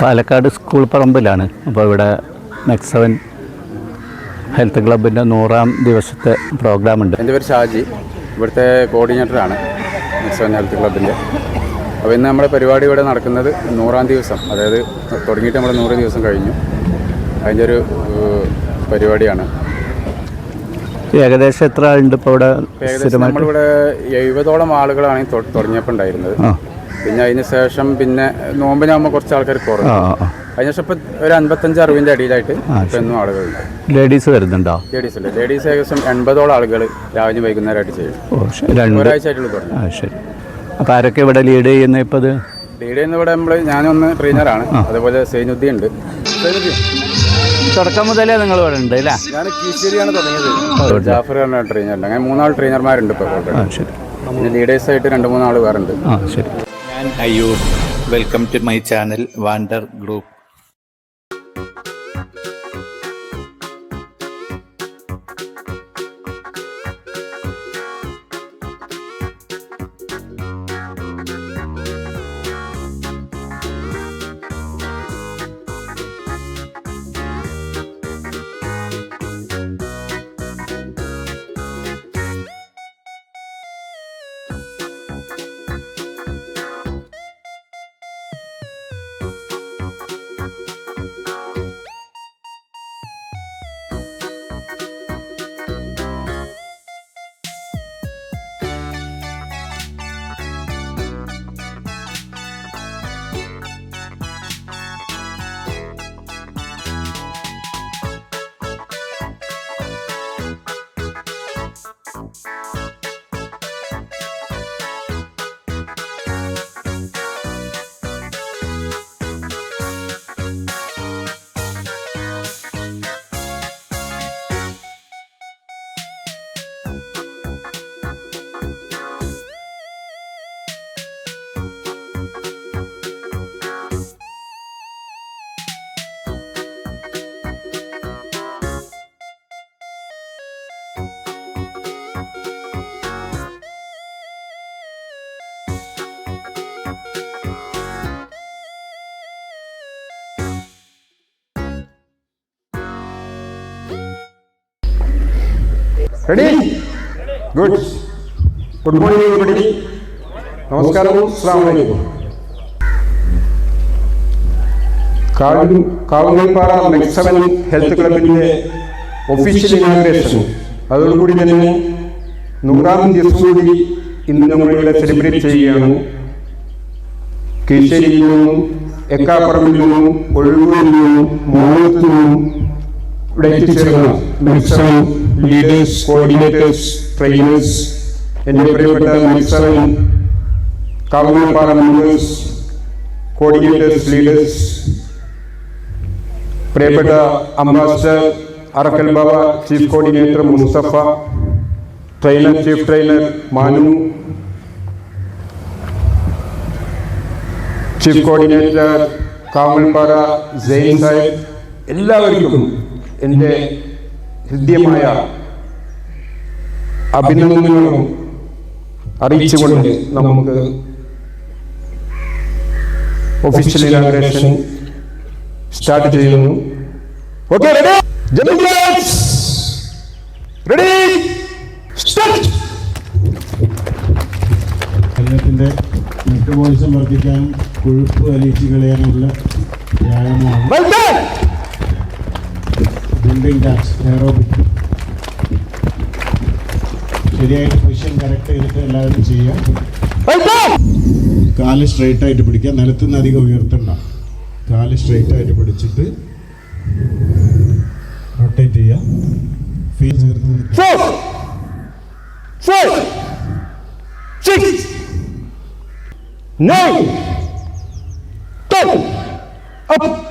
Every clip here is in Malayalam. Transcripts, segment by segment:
പാലക്കാട് സ്കൂൾ പറമ്പിലാണ്. അപ്പോൾ ഇവിടെ നെക്സവൻ ഹെൽത്ത് ക്ലബിന്റെ നൂറാം ദിവസത്തെ പ്രോഗ്രാം ഉണ്ട് എന്റെ പേര് ഷാജി. ഇവിടുത്തെ കോർഡിനേറ്ററാണ് നെക്സവൻ ഹെൽത്ത് ക്ലബിന്റെ അപ്പോൾ ഇന്ന് നമ്മുടെ പരിപാടി ഇവിടെ നടക്കുന്നത് നൂറാം ദിവസം. അതായത് തുടങ്ങിയിട്ട് നമ്മൾ നൂറ് ദിവസം കഴിഞ്ഞു. അതിന്റെ ഒരു പരിപാടിയാണ്. ഏകദേശം എത്ര ആളുണ്ട് ഇപ്പോൾ ഇവിടെ നമ്മളിവിടെ എഴുപതോളം ആളുകളാണ് തുടങ്ങിയപ്പോൾ ഉണ്ടായിരുന്നത്. പിന്നെ അതിന് ശേഷം പിന്നെ നോമ്പിനാകുമ്പോൾ കുറച്ച് ആൾക്കാർ കുറഞ്ഞു. അതിനുശേഷം ഇപ്പോൾ ഒരു അൻപത്തഞ്ച് അറിവിന്റെ അടിയിലായിട്ട് ഇപ്പം ആളുകളുണ്ട് ലേഡീസ് വരുന്നുണ്ടോ? ലേഡീസ് അല്ലേ? ലേഡീസ് ഏകദേശം എൺപതോളം ആളുകൾ രാവിലെ വൈകുന്നേരമായിട്ട് ചെയ്യും. ഒരാഴ്ച ആയിട്ടുള്ള തുടങ്ങി. ശരി. അപ്പോൾ ആരൊക്കെ ഇവിടെ ലീഡ് ചെയ്യുന്ന ഇപ്പോൾ ഇത്? ലീഡ് ചെയ്യുന്ന ഇവിടെ നമ്മൾ ഞാനൊന്ന് ട്രെയിനറാണ് അതേപോലെ സൈനുദ്ദീൻ ഉണ്ട്. തുടക്കം മുതലേ നിങ്ങൾ ഇവിടെ ഉണ്ട് അല്ലേ? ഞാൻ കീശ്ശേരിയാണ് തുടങ്ങിയത്. ജാഫർ എന്ന ട്രെയിനറുണ്ട് അങ്ങനെ മൂന്നാൾ ട്രെയിനർമാരുണ്ട് ഇപ്പോൾ ലീഡേഴ്സായിട്ട് രണ്ട് മൂന്നാൾ വേറെ ഉണ്ട്. ആ ശരി. ഞാൻ Ayyur welcome to my channel wander group ready good good morning everybody നമസ്കാരം അലൈക്കും വലൈക്കും കാവങ്ങൽപ്പാറ മെക്സവൻ ഹെൽത്ത് ക്ലബിന്റെ ഒഫീഷ്യൽ ഇനാഗ്രേഷൻ അതോടുകൂടി തന്നെ നൂറാം ദിവസം കൂടി ഇന്ന് നമ്മളിവിടെ സെലിബ്രേറ്റ് ചെയ്യുകയാണ്. കീഴ്ശ്ശേരിയിൽ നിന്നും എക്കാപ്പറമ്പിൽ നിന്നും ഒഴുകൂരിൽ നിന്നും മൂന്നത്തിൽ നിന്നും ഇവിടെ എത്തിച്ചേർന്ന. മെക്സവൻ ലീഡേഴ്സ് കോർഡിനേറ്റേഴ്സ് ട്രെയിനേഴ്സ് എന്റെ പ്രിയപ്പെട്ട മെക്സവൻ കാവുങ്ങപ്പാറ മെമ്പേഴ്സ് കോർഡിനേറ്റേഴ്സ് ലീഡേഴ്സ് പ്രിയപ്പെട്ട ambassador Arakkal Baba chief coordinator Mustafa trainer chief trainer Manu chief coordinator Kavalppara Sain Sahib എല്ലാവർക്കും എന്റെ ഹൃദ്യമായ അഭിനന്ദനങ്ങളും അറിയിച്ചുകൊണ്ട് നമുക്ക് ഒഫീഷ്യൽ ഇനാഗ്രേഷൻ സ്റ്റാർട്ട് ചെയ്യുന്നു. ഓക്കെ റെഡി റെഡി സ്റ്റാർട്ട് ശരീരത്തിന്റെ മെറ്റബോളിസം വർദ്ധിക്കാനും കൊഴുപ്പ് അലിയിച്ച് കളയാനുള്ള വ്യായാമമാണ് that ടാക്സ് എയറോബിക് ശരിയായിട്ട് പൊസിഷൻ കറക്റ്റ് ചെയ്തിട്ട് എല്ലാവരും ചെയ്യാം. കാൽ സ്ട്രൈറ്റ് ആയിട്ട് പിടിക്കുക. നിലത്തുനിന്ന് അധികം ഉയർത്തണ്ട. കാൽ സ്ട്രൈറ്റ് ആയിട്ട് പിടിച്ചിട്ട് റൊട്ടേറ്റ് ചെയ്യുക. ഫീൽ ചേർത്ത് up,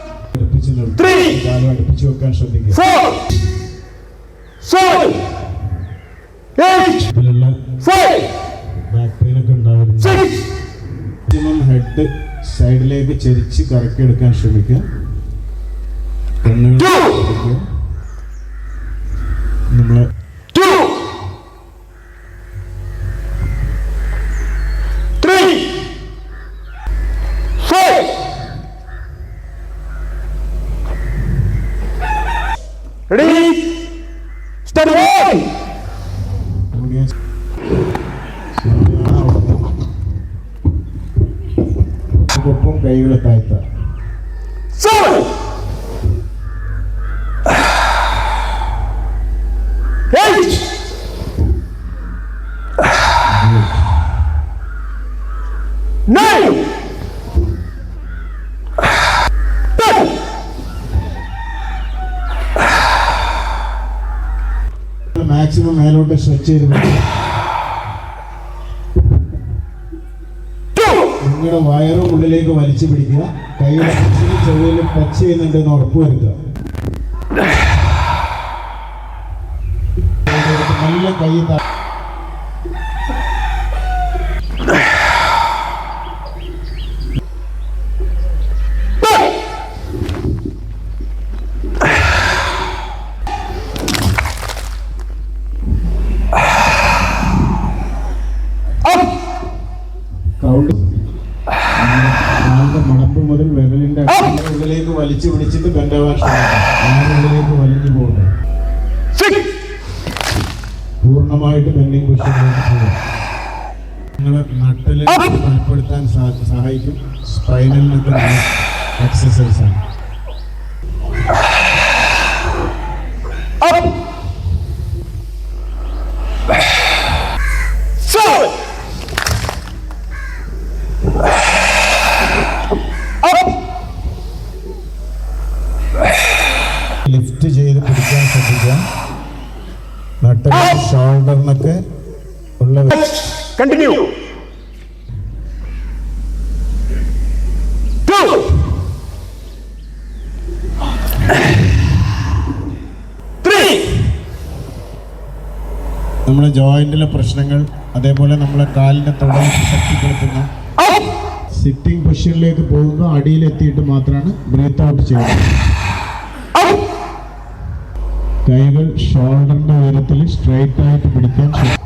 കാലും അടുപ്പിച്ച് വെക്കാൻ ശ്രദ്ധിക്കുക ബാക്ക് പെയിൻ ഒക്കെ ഉണ്ടാവരുത് ഹെഡ് സൈഡിലേക്ക് ചെരിച്ച് കറക്കി എടുക്കാൻ ശ്രമിക്കുക കണ്ണുകൾ ഒപ്പം കൈകളെ താഴ്ത്താം seven, eight, nine, ten. Maximum മേലോട്ട് സ്ട്രെച്ച് ചെയ്ത് നിങ്ങളുടെ വയറും ഉള്ളിലേക്ക് വലിച്ചു പിടിക്കുക. കൈയുടെ ടച്ച് ചെയ്യുന്നുണ്ട് എന്ന് ഉറപ്പ് ഉറപ്പുവരുത്തുക നല്ല കൈ കൗണ്ട് കാലിന്റെ മടമ്പ് മുതൽ വിരലിന്റെ ഉള്ളിലേക്ക് വലിച്ചു പിടിച്ചിട്ട് വലിഞ്ഞു പോകുന്നത് പൂർണമായിട്ട് ബെൻഡിങ് പൊസിഷനിലേക്ക് നിങ്ങളെ നട്ടിൽ ബലപ്പെടുത്താൻ സഹായിക്കും. സ്പൈനലിനൊക്കെ നല്ല എക്സസൈസ് ആണ്. up, seven, up, ലിഫ്റ്റ് ചെയ്ത് പിടിക്കാൻ ശ്രദ്ധിക്കുക നട്ടിൽ ഷോൾഡറിനൊക്കെ ഉള്ള continue. Two, നമ്മുടെ ജോയിന്റിലെ പ്രശ്നങ്ങൾ അതേപോലെ നമ്മളെ കാലിന്റെ തുടങ്ങി ശക്തിപ്പെടുത്തുന്ന സിറ്റിംഗ് പൊസിഷനിലേക്ക് പോകുമ്പോൾ അടിയിലെത്തിയിട്ട് മാത്രമാണ് ബ്രീത്ത് ഔട്ട് ചെയ്യുന്നത്. കൈകൾ ഷോൾഡറിന്റെ ഉയരത്തിൽ സ്ട്രൈറ്റ് ആയിട്ട് പിടിക്കാൻ ശ്രമിക്കുക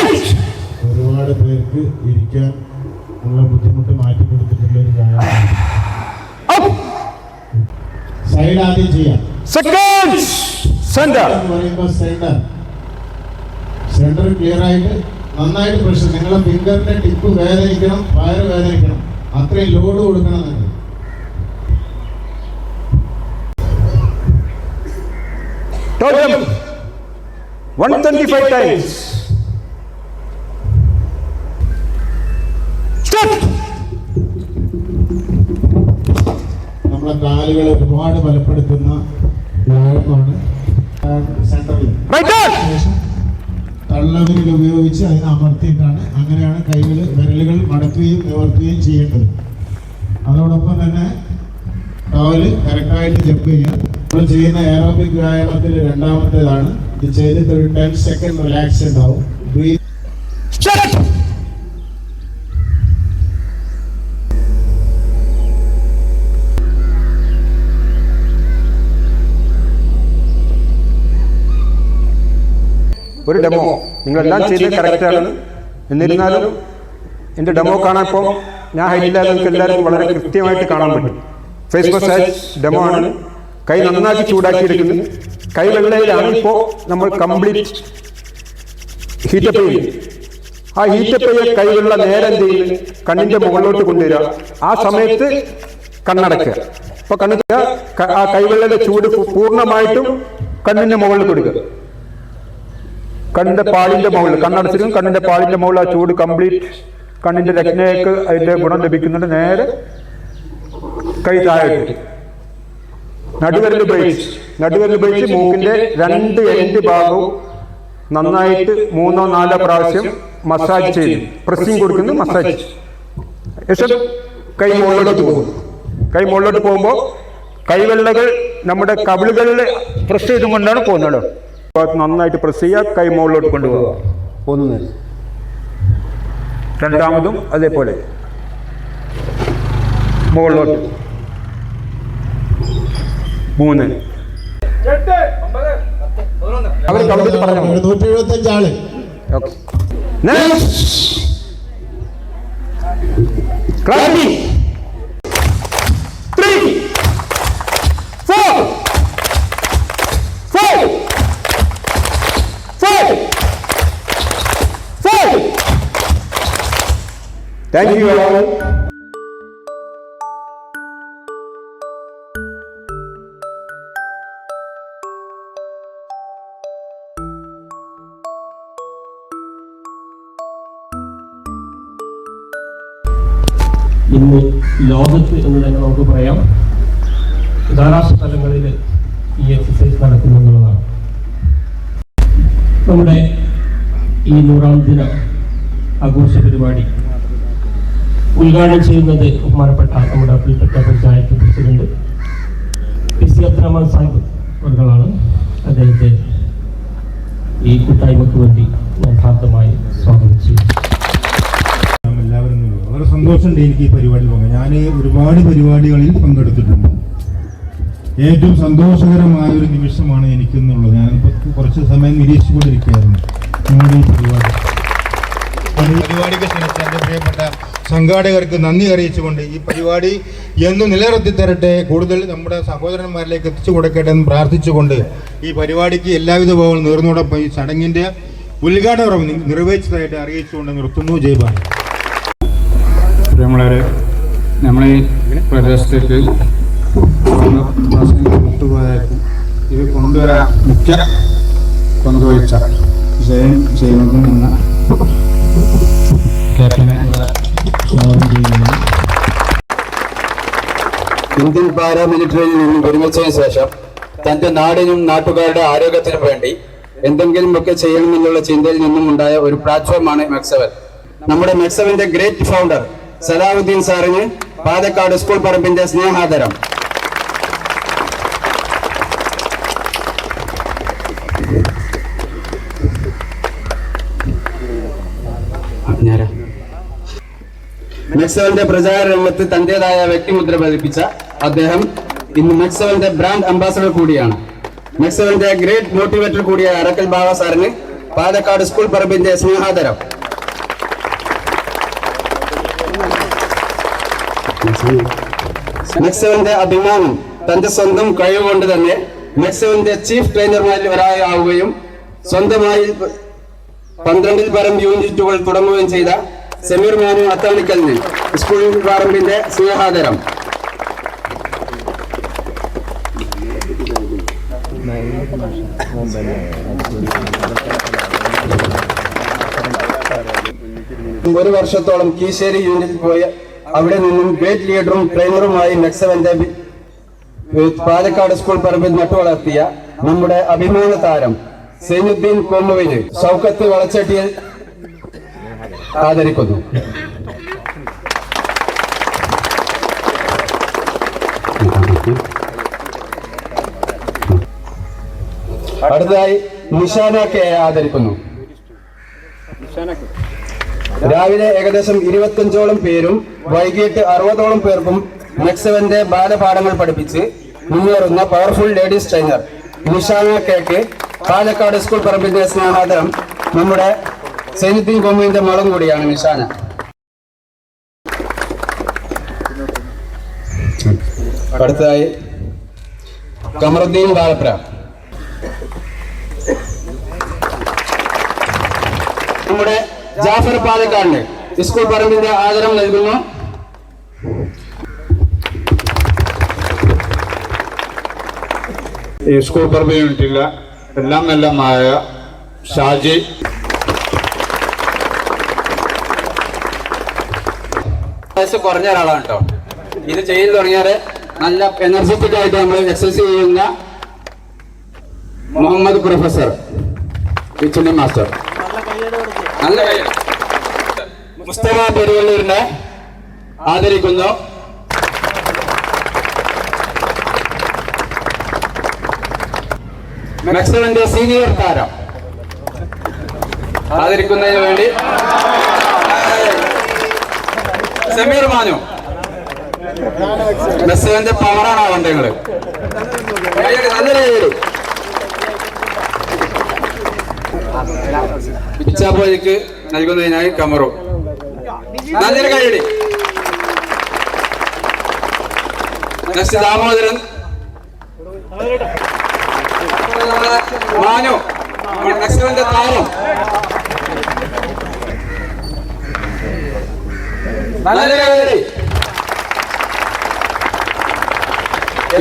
eight, ഒരുപാട് പേർക്ക് ഇരിക്കാൻ ഉള്ള ബുദ്ധിമുട്ട് മാറ്റി കൊടുത്തിട്ടുള്ള ഒരു വ്യായാമം സൈഡ് ആദ്യം ചെയ്യാം. seconds, പറയുമ്പോൾ സെന്റർ സെന്റർ ക്ലിയർ ആയിട്ട് നന്നായിട്ട് പ്രഷർ നിങ്ങളെ ഫിംഗറിന്റെ ടിപ്പ് വേദനിക്കണം വയറ് വേദനിക്കണം. അത്രയും ലോഡ് കൊടുക്കണം നിങ്ങൾ total, 125 times. നമ്മളെ കാലുകൾ ഒരുപാട് ബലപ്പെടുത്തുന്ന വ്യായാമമാണ് സെന്ററിൽ തള്ളവിരൽ ഉപയോഗിച്ച് അതിനെ അമർത്തിയിട്ടാണ് അങ്ങനെയാണ് കൈകൾ വിരലുകൾ മടക്കുകയും നിവർത്തുകയും ചെയ്യേണ്ടത്. അതോടൊപ്പം തന്നെ ടവൽ കറക്റ്റായിട്ട് ജമ്പ് ചെയ്യുക നമ്മൾ ചെയ്യുന്ന എയറോബിക് വ്യായാമത്തിൽ രണ്ടാമത്തേതാണ്. ഇത് ചെയ്തിട്ട് ഒരു ടെൻ സെക്കൻഡ് റിലാക്സ് ഉണ്ടാവും. ബ്രീത്ത് ഒരു ഡെമോ നിങ്ങളെല്ലാം ചെയ്ത് കറക്റ്റാണ് എന്നിരുന്നാലും എന്റെ ഡെമോ കാണാൻ ഇപ്പോൾ ഞാൻ ഹൈറ്റില്ലാതെ നിങ്ങൾക്ക് എല്ലാവർക്കും വളരെ കൃത്യമായിട്ട് കാണാൻ പറ്റും. ഫേസ്ബുക്ക് സൈസ് ഡെമോ ആണ്. കൈ നന്നാക്കി ചൂടാക്കി എടുക്കുന്നു. കൈ വെള്ളയിലാണ് ഇപ്പോൾ നമ്മൾ കംപ്ലീറ്റ് ഹീറ്റപ്പ് ചെയ്യുന്നത് ആ ഹീറ്റപ്പ് ചെയ്ത കൈവെള്ള നേരെ എന്ത് ചെയ്യുന്നു കണ്ണിന്റെ മുകളിലോട്ട് കൊണ്ടുവരിക. ആ സമയത്ത് കണ്ണടക്കുക. അപ്പോൾ കണ്ണ് ആ കൈവെള്ളയുടെ ചൂട് പൂർണമായിട്ടും കണ്ണിന്റെ മുകളിൽ കൊടുക്കുക. കണ്ണിന്റെ പാളിന്റെ മുകളിൽ കണ്ണടച്ചിരിക്കും കണ്ണിന്റെ പാളിന്റെ മുകളിൽ ആ ചൂട് കംപ്ലീറ്റ് കണ്ണിന്റെ രത്നയ്ക്ക് അതിന്റെ ഗുണം ലഭിക്കുന്നുണ്ട്. നേരെ കൈ താഴെ നടുവരൽ നടുവിരൽ നടുവരൽ നടുവിരൽ മൂക്കിന്റെ രണ്ട് എൻഡ് ഭാഗവും നന്നായിട്ട് മൂന്നോ നാലോ പ്രാവശ്യം മസാജ് ചെയ്തു. പ്രസ്സിങ് കൊടുക്കുന്നു മസാജ് ശേഷം കൈ മുകളിലോട്ട് പോകും കൈ മുകളിലോട്ട് പോകുമ്പോൾ കൈവെള്ളകൾ നമ്മുടെ കവിളുകളിൽ പ്രസ് ചെയ്തുകൊണ്ടാണ് പോകുന്നത് ഭാഗത്ത് നന്നായിട്ട് പ്രസ് ചെയ്യുക കൈ മുകളിലോട്ട് കൊണ്ടുപോകുക ഒന്ന് രണ്ടാമതും അതേപോലെ. മുകളിലോട്ട്. മൂന്ന്. അവർ കവിളിൽ പറഞ്ഞു നൂറ്റി എഴുപത്തി അഞ്ച് ആൾ Okay. Next. Thank you all. ഇന്ന് ലോകത്ത് എന്ന് തന്നെ നമുക്ക് പറയാം. ധാരാളം സ്ഥലങ്ങളിൽ ഈ എക്സസൈസ് നടക്കുന്നുള്ളതാണ് നമ്മുടെ ഈ നൂറാം ദിന ആഘോഷ പരിപാടി ഉദ്ഘാടനം ചെയ്യുന്നത് ബഹുമാനപ്പെട്ട നമ്മുടെ പ്രിയപ്പെട്ട panchayat president P C Abdurahman Sahib അവർകളാണ് അദ്ദേഹത്തെ ഈ കൂട്ടായ്മക്ക് വേണ്ടി യഥാർത്ഥമായി സ്വാഗതം എല്ലാവരും വളരെ സന്തോഷമുണ്ട് എനിക്ക് ഈ പരിപാടി പങ്കെ. ഞാൻ ഒരുപാട് പരിപാടികളിൽ പങ്കെടുത്തിട്ടുണ്ട്. ഏറ്റവും സന്തോഷകരമായ ഒരു നിമിഷമാണ് എനിക്കെന്നുള്ളത്. ഞാൻ കുറച്ച് സമയം നിരീക്ഷിച്ചുകൊണ്ടിരിക്കുകയായിരുന്നു. നിങ്ങളുടെ ഈ പരിപാടി. പരിപാടിക്ക് ക്ഷണിച്ച എന്റെ പ്രിയപ്പെട്ട സംഘാടകർക്ക് നന്ദി അറിയിച്ചുകൊണ്ട് ഈ പരിപാടി എന്നും നിലനിർത്തി തരട്ടെ. കൂടുതൽ നമ്മുടെ സഹോദരന്മാരിലേക്ക് എത്തിച്ചു കൊടുക്കട്ടെ എന്ന് പ്രാർത്ഥിച്ചുകൊണ്ട് ഈ പരിപാടിക്ക് എല്ലാവിധ ഭാവങ്ങളും നേർന്നോടൊപ്പം ഈ ചടങ്ങിന്റെ ഉദ്ഘാടനം നിർവഹിച്ചതായിട്ട് അറിയിച്ചുകൊണ്ട് നിർത്തുന്നു. ജയ്ബാൻ നമ്മളെ പ്രദേശത്തേക്ക് ഇത് കൊണ്ടുവരാൻ മുഖ്യ പങ്കുവഹിച്ച ജയൻ ചെയ്യുന്നതും എന്ന ക്യാപ്റ്റനെ ഇന്ത്യൻ പാരാമിലിറ്ററിയിൽ നിന്നും വിരമിച്ചതിന് ശേഷം തന്റെ നാടിനും നാട്ടുകാരുടെ ആരോഗ്യത്തിനും വേണ്ടി എന്തെങ്കിലുമൊക്കെ ചെയ്യണമെന്നുള്ള ചിന്തയിൽ നിന്നും ഉണ്ടായ ഒരു പ്ലാറ്റ്ഫോമാണ് മെക്സവൻ നമ്മുടെ മെക്സവന്റെ ഗ്രേറ്റ് ഫൗണ്ടർ സലാഹുദ്ദീൻ സാറിന് പാലക്കാട് സ്കൂൾ പറമ്പിന്റെ സ്നേഹാദരം. മെക്സവന്റെ പ്രചാര രംഗത്ത് തന്റേതായ വ്യക്തിമുദ്ര പതിപ്പിച്ച അദ്ദേഹം ഇന്ന് മെക്സവന്റെ ബ്രാൻഡ് അംബാസഡർ കൂടിയാണ്. മെക്സവന്റെ ഗ്രേറ്റ് മോട്ടിവേറ്റർ കൂടിയ അറക്കൽ ബാബ സാറിന് പാലക്കാട് സ്കൂൾ പറമ്പിന്റെ സ്നേഹാദരം. മെക്സവന്റെ അഭിമാനം തന്റെ സ്വന്തം കഴിവുകൊണ്ട് തന്നെ മെക്സവന്റെ ചീഫ് ട്രെയിനർമാരിൽ ഒരാളാവുകയും സ്വന്തമായി പന്ത്രണ്ടിൽ പരം യൂണിറ്റുകൾ തുടങ്ങുകയും ചെയ്ത സമീർ മാനു അത്താണിക്കലിന് സ്കൂൾ പറമ്പിന്റെ സ്നേഹാദരം. ഒരു വർഷത്തോളം കീശേരി യൂണിറ്റിൽ പോയ അവിടെ നിന്നും ഗ്രേറ്റ് ലീഡറും ട്രെയിനറുമായി മെക്സവന്റെ പാലക്കാട് സ്കൂൾ പറമ്പിൽ നട്ടുവളർത്തിയ നമ്മുടെ അഭിമാന താരം സൈനുദ്ദീൻ കോമുവിന് ഷൗക്കത്ത് വളച്ചട്ടിയിൽ ആദരിക്കുന്നു. അടുത്തതായി നിഷാന ആദരിക്കുന്നു. രാവിലെ ഏകദേശം ഇരുപത്തഞ്ചോളം പേരും വൈകിട്ട് അറുപതോളം പേർക്കും മെക്സവന്റെ ബാലപാഠങ്ങൾ പഠിപ്പിച്ച് മുന്നേറുന്ന പവർഫുൾ ലേഡീസ് ട്രെയിനർ നിഷാന കേക്ക് പാലക്കാട് സ്കൂൾ പറമ്പിന്റെ സ്നേഹാദരം നമ്മുടെ സൈനുദ്ദീൻ കോമുവിന്റെ മകൾ കൂടിയാണ് നിഷാന അടുത്തതായി കമറുദ്ദീൻ ബാലപ്ര. നമ്മുടെ ജാഫർ പാലക്കാടിന് സ്കൂൾ പറമ്പിന്റെ ആദരം നൽകുന്നു. ഈ സ്കൂൾ പറമ്പ് യൂണിറ്റിലെ എല്ലാം എല്ലാമായ ഷാജി വയസ്സ് കുറഞ്ഞ ഒരാളാണ് കേട്ടോ ഇത് ചെയ്തു തുടങ്ങിയാൽ നല്ല എനർജറ്റിക് ആയിട്ട് നമ്മൾ എക്സസൈസ് ചെയ്യുന്ന മുഹമ്മദ് പ്രൊഫസർ കിച്ചണി മാസ്റ്റർ നല്ല മുസ്തഫ പെരുവള്ളൂരിനെ ആദരിക്കുന്നു. മെക്സവന്റെ സീനിയർ താരം. ആദരിക്കുന്നതിന് വേണ്ടി സമീർ പറഞ്ഞു മെസ്സിന്റെ പവറാണ് ആവണ്ട നിങ്ങൾ. പിച്ചാപ്പോയിക്ക് നൽകുന്നതിനായി കമറു. നല്ലൊരു കഴിയടി നെക്സ്റ്റ് ദാമോദരൻ. മാനു മെക്സവന്റെ താരം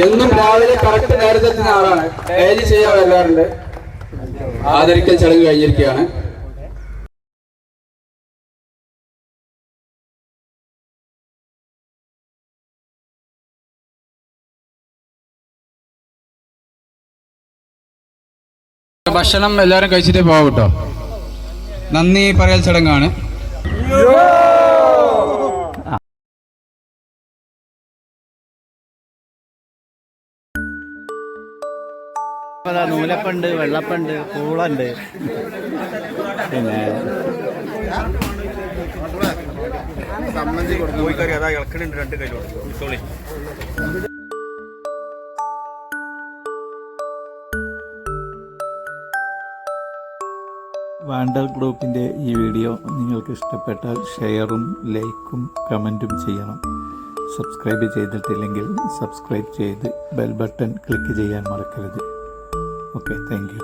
എന്നും രാവിലെ കറക്റ്റ് നേരത്തെ എത്തുന്ന ആളാണ്. ഡെയിലി ചെയ്യാൻ വരാറുണ്ട്. ആദരിക്കൽ ചടങ്ങ് കഴിഞ്ഞിരിക്കുകയാണ്. ഭക്ഷണം എല്ലാവരും കഴിച്ചിട്ട് പോകാം കേട്ടോ നന്ദി പറയൽ ചടങ്ങാണ്. നൂലപ്പുണ്ട് വെള്ളപ്പുണ്ട് പൂളുണ്ട്. പിന്നെ വാണ്ടർ ഗ്രൂപ്പിന്റെ ഈ വീഡിയോ നിങ്ങൾക്ക് ഇഷ്ടപ്പെട്ടാൽ ഷെയറും ലൈക്കും കമന്റും ചെയ്യണം. സബ്സ്ക്രൈബ് ചെയ്തിട്ടില്ലെങ്കിൽ സബ്സ്ക്രൈബ് ചെയ്ത് ബെൽ ബട്ടൺ ക്ലിക്ക് ചെയ്യാൻ മറക്കരുത്. Okay thank you